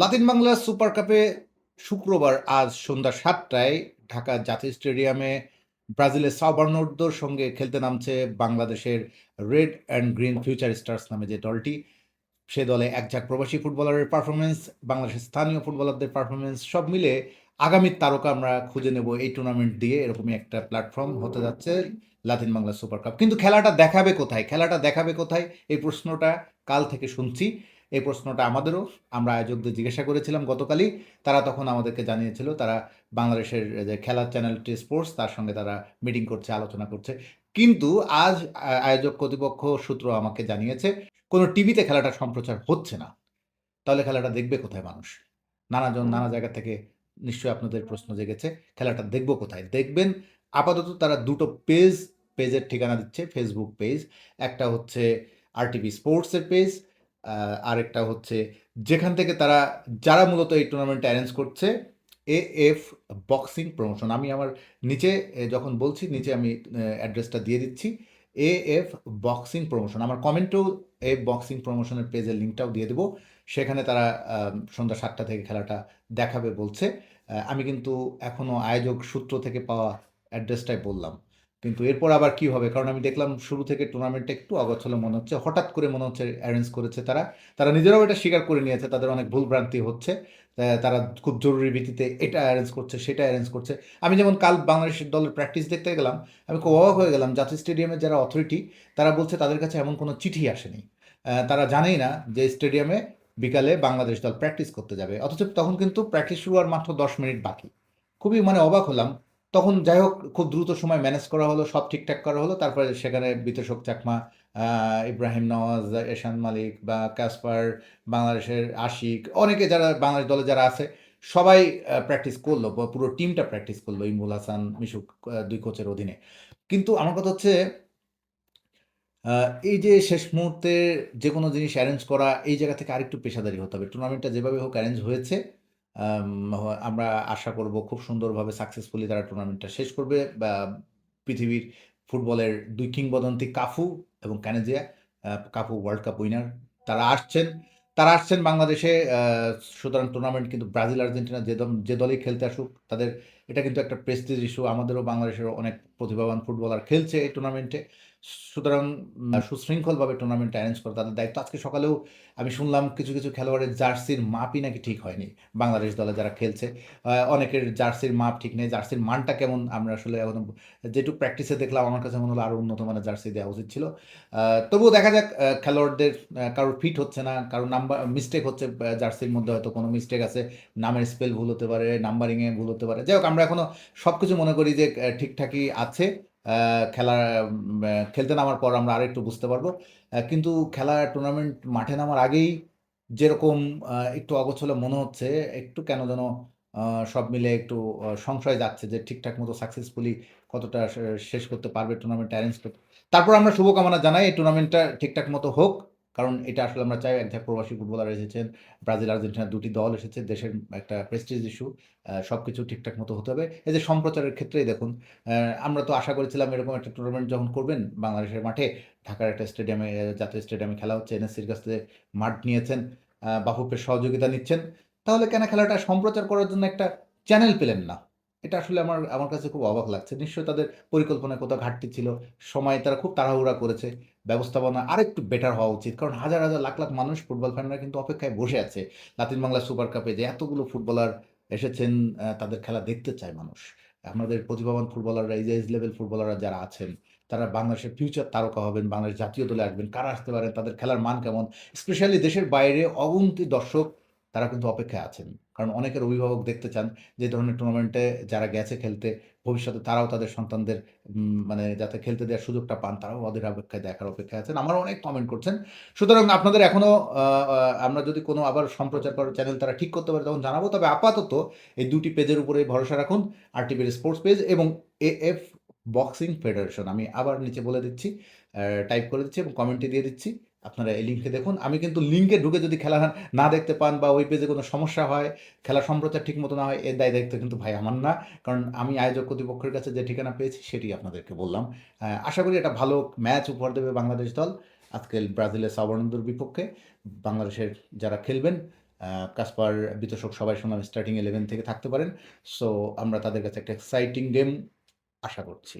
Latin Bangla super কাপে শুক্রবার আজ সন্ধ্যা সাতটায় ঢাকা জাতীয় স্টেডিয়ামে ব্রাজিলের সাউবার্নোর্দোর সঙ্গে খেলতে নামছে বাংলাদেশের red and green future stars নামে যে দলটি, সে দলে একঝাক প্রবাসী ফুটবলারের পারফরমেন্স বাংলাদেশের স্থানীয় ফুটবলারদের পারফরমেন্স সব মিলে আগামী তারকা আমরা খুঁজে নেব এই টুর্নামেন্ট দিয়ে। এরকমই একটা প্ল্যাটফর্ম হতে যাচ্ছে লাতিন বাংলা সুপার কাপ। কিন্তু খেলাটা দেখাবে কোথায়? খেলাটা দেখাবে কোথায়? এই প্রশ্নটা কাল থেকে শুনছি। এই প্রশ্নটা আমাদেরও, আমরা আয়োজকদের জিজ্ঞাসা করেছিলাম গতকালই, তারা তখন আমাদেরকে জানিয়েছিল, তারা বাংলাদেশের যে খেলার চ্যানেলটি স্পোর্টস, তার সঙ্গে তারা মিটিং করছে, আলোচনা করছে। কিন্তু আজ আয়োজক কর্তৃপক্ষ সূত্র আমাকে জানিয়েছে, কোনো টিভিতে খেলাটা সম্প্রচার হচ্ছে না। তাহলে খেলাটা দেখবে কোথায় মানুষ? নানাজন নানা জায়গা থেকে নিশ্চয়ই আপনাদের প্রশ্ন জেগেছে, খেলাটা দেখব কোথায়? দেখবেন আপাতত তারা দুটো পেজ, পেজের ঠিকানা দিচ্ছে ফেসবুক পেজ একটা হচ্ছে আরটিভি স্পোর্টসের পেজ আরেকটা হচ্ছে যেখান থেকে তারা, যারা মূলত এই টুর্নামেন্ট অ্যারেঞ্জ করছে এ এফ বক্সিং প্রমোশন আমি আমার নিচে যখন বলছি, নিচে আমি অ্যাড্রেসটা দিয়ে দিচ্ছি। এ এফ বক্সিং প্রমোশন আমার কমেন্টেও এ বক্সিং প্রমোশনের পেজের লিঙ্কটাও দিয়ে দেবো। সেখানে তারা সন্ধ্যা সাতটা থেকে খেলাটা দেখাবে বলছে। আমি কিন্তু এখনও আয়োজক সূত্র থেকে পাওয়া অ্যাড্রেসটাই বললাম। কিন্তু এরপর আবার কি হবে? কারণ আমি দেখলাম শুরু থেকে টুর্নামেন্টটা একটু অগোছালো মনে হচ্ছে। হঠাৎ করে মনে হচ্ছে অ্যারেঞ্জ করেছে তারা। তারা নিজেরাও এটা স্বীকার করে নিয়েছে। তাদের অনেক ভুলভ্রান্তি হচ্ছে। তারা খুব জরুরি ভিত্তিতে এটা অ্যারেঞ্জ করছে, সেটা অ্যারেঞ্জ করছে। আমি যেমন কাল বাংলাদেশের দলের প্র্যাকটিস দেখতে গেলাম, আমি খুব অবাক হয়ে গেলাম। জাতীয় স্টেডিয়ামের যারা অথরিটি তারা বলছে তাদের কাছে এমন কোনো চিঠি আসেনি। তারা জানেই না যে স্টেডিয়ামে বিকালে বাংলাদেশ দল প্র্যাকটিস করতে যাবে। অথচ তখন কিন্তু প্র্যাকটিস শুরু হওয়ার মাত্র দশ মিনিট বাকি। খুবই মানে অবাক হলাম। তখন যাই হোক, খুব দ্রুত সময় ম্যানেজ করা হলো, সব ঠিকঠাক করা হলো। তারপরে সেখানে বিতোষক চাকমা ইব্রাহিম নওয়াজ, এশান মালিক বা কাসপার, বাংলাদেশের আশিক, অনেকে যারা বাংলাদেশ দলে যারা আছে, সবাই প্র্যাকটিস করল পুরো টিমটা প্র্যাকটিস করল ইমুল হাসান, মিশুক দুই কোচের অধীনে। কিন্তু আমার কথা হচ্ছে এই যে শেষ মুহূর্তে যে কোনো জিনিস অ্যারেঞ্জ করা, এই জায়গা থেকে আরেকটু পেশাদারি হতে হবে। টুর্নামেন্টটা যেভাবে হোক অ্যারেঞ্জ হয়েছে আমরা আশা করব খুব সুন্দরভাবে সাকসেসফুলি তারা টুর্নামেন্টটা শেষ করবে। পৃথিবীর ফুটবলের দুই কিংবদন্তি কাফু এবং Caniggia Cafu world cup winner তারা আসছেন। তারা আসছেন বাংলাদেশে সুতরাং টুর্নামেন্ট কিন্তু ব্রাজিল, আর্জেন্টিনা যে যে দলেই খেলতে আসুক, তাদের, এটা কিন্তু একটা প্রেস্টিজ ইস্যু আমাদেরও বাংলাদেশের অনেক প্রতিভাবান ফুটবলার খেলছে এই টুর্নামেন্টে সুতরাং সুশৃঙ্খলভাবে টুর্নামেন্ট অ্যারেঞ্জ করা তাদের দায়িত্ব। আজকে সকালেও আমি শুনলাম কিছু কিছু খেলোয়াড়ের জার্সির মাপই নাকি ঠিক হয়নি বাংলাদেশ দলে যারা খেলছে। অনেকের জার্সির মাপ ঠিক নেই, জার্সির মানটা কেমন আমরা আসলে এখন যেটুকু প্র্যাকটিসে দেখলাম, আমার কাছে মনে হলো আরও উন্নত মানের জার্সি দেওয়া উচিত ছিল। তবুও দেখা যাক খেলোয়াড়দের কারোর ফিট হচ্ছে না, কারোর নাম্বার মিস্টেক হচ্ছে জার্সির মধ্যে হয়তো কোনো মিস্টেক আছে, নামের স্পেল ভুল হতে পারে নাম্বারিংয়ে ভুল হতে পারে। যাই হোক, আমরা এখনও সব কিছু মনে করি যে ঠিকঠাকই আছে। খেলা খেলতে নামার পর আমরা আরেকটু বুঝতে পারব। কিন্তু খেলা টুর্নামেন্ট মাঠে নামার আগেই যেরকম একটু অগোছলে মনে হচ্ছে, একটু কেন যেন সব মিলে একটু সংশয় যাচ্ছে যে ঠিকঠাক মতো সাকসেসফুলি কতটা শেষ করতে পারবে টুর্নামেন্ট অ্যারেঞ্জ করতে। তারপর আমরা শুভকামনা জানাই এই টুর্নামেন্টটা ঠিকঠাক মতো হোক। কারণ এটা আসলে আমরা চাই এক প্রবাসী ফুটবলার এসেছেন, ব্রাজিল, আর্জেন্টিনা দুটি দল এসেছে, দেশের একটা প্রেস্টিজ ইস্যু সব কিছু ঠিকঠাক মতো হতে হবে। এই যে সম্প্রচারের ক্ষেত্রেই দেখুন আমরা তো আশা করেছিলাম এরকম একটা টুর্নামেন্ট যখন করবেন, বাংলাদেশের মাঠে ঢাকার একটা স্টেডিয়ামে জাতীয় স্টেডিয়ামে খেলা হচ্ছে, এনএসসির কাছ থেকে মাঠ নিয়েছেন বাফুফের সহযোগিতা নিচ্ছেন। তাহলে কেন খেলাটা সম্প্রচার করার জন্য একটা চ্যানেল পেলেন না? এটা আসলে আমার আমার কাছে খুব অবাক লাগছে। নিশ্চয়ই তাদের পরিকল্পনায় কোথাও ঘাটতি ছিল। সময় তারা খুব তাড়াহুড়া করেছে। ব্যবস্থাপনা আরেকটু বেটার হওয়া উচিত। কারণ হাজার হাজার, লাখ লাখ মানুষ ফুটবল ফ্যানরা কিন্তু অপেক্ষায় বসে আছে লাতিন বাংলা সুপার কাপে যে এতগুলো ফুটবলার এসেছেন তাদের খেলা দেখতে চায় মানুষ। আমাদের প্রতিভাবান ফুটবলাররা এজ লেভেল ফুটবলাররা যারা আছেন, তারা বাংলাদেশের ফিউচার তারকা হবেন, বাংলাদেশ জাতীয় দলে আসবেন, কারা আসতে পারেন, তাদের খেলার মান কেমন? স্পেশালি দেশের বাইরে অগুন্তি দর্শক তারা কিন্তু অপেক্ষায় আছেন। কারণ অনেকের অভিভাবক দেখতে চান যে ধরনের টুর্নামেন্টে যারা গেছে খেলতে, ভবিষ্যতে তারাও তাদের সন্তানদের মানে যাতে খেলতে দেওয়ার সুযোগটা পান, তারাও ওদের অপেক্ষায় দেখার অপেক্ষায় আছেন। আমারও অনেক কমেন্ট করছেন। সুতরাং আপনাদের এখনও আমরা যদি কোনো আবার সম্প্রচার করার চ্যানেল তারা ঠিক করতে পারে তখন জানাব। তবে আপাতত এই দুটি পেজের উপরে ভরসা রাখুন আর টিভির স্পোর্টস পেজ এবং এ এফ বক্সিং ফেডারেশন আমি আবার নিচে বলে দিচ্ছি টাইপ করে দিচ্ছি এবং কমেন্টে দিয়ে দিচ্ছি। আপনারা এই লিঙ্কে দেখুন। আমি কিন্তু লিঙ্কে ঢুকে যদি খেলা না দেখতে পান বা ওই পেজে কোনো সমস্যা হয়, খেলা সম্প্রচার ঠিক মতো না হয়, এর দায় দায়িত্ব কিন্তু ভাই আমার না। কারণ আমি আয়োজক কর্তৃপক্ষের কাছে যে ঠিকানা পেয়েছি সেটি আপনাদেরকে বললাম। আশা করি এটা ভালো ম্যাচ উপহার দেবে বাংলাদেশ দল। আজকে ব্রাজিলের সাবর্ণন্দর বিপক্ষে বাংলাদেশের যারা খেলবেন কাসপার বিতোষক সবাই শুনলাম স্টার্টিং ইলেভেন থেকে থাকতে পারেন। সো আমরা তাদের কাছে একটা এক্সাইটিং গেম আশা করছি।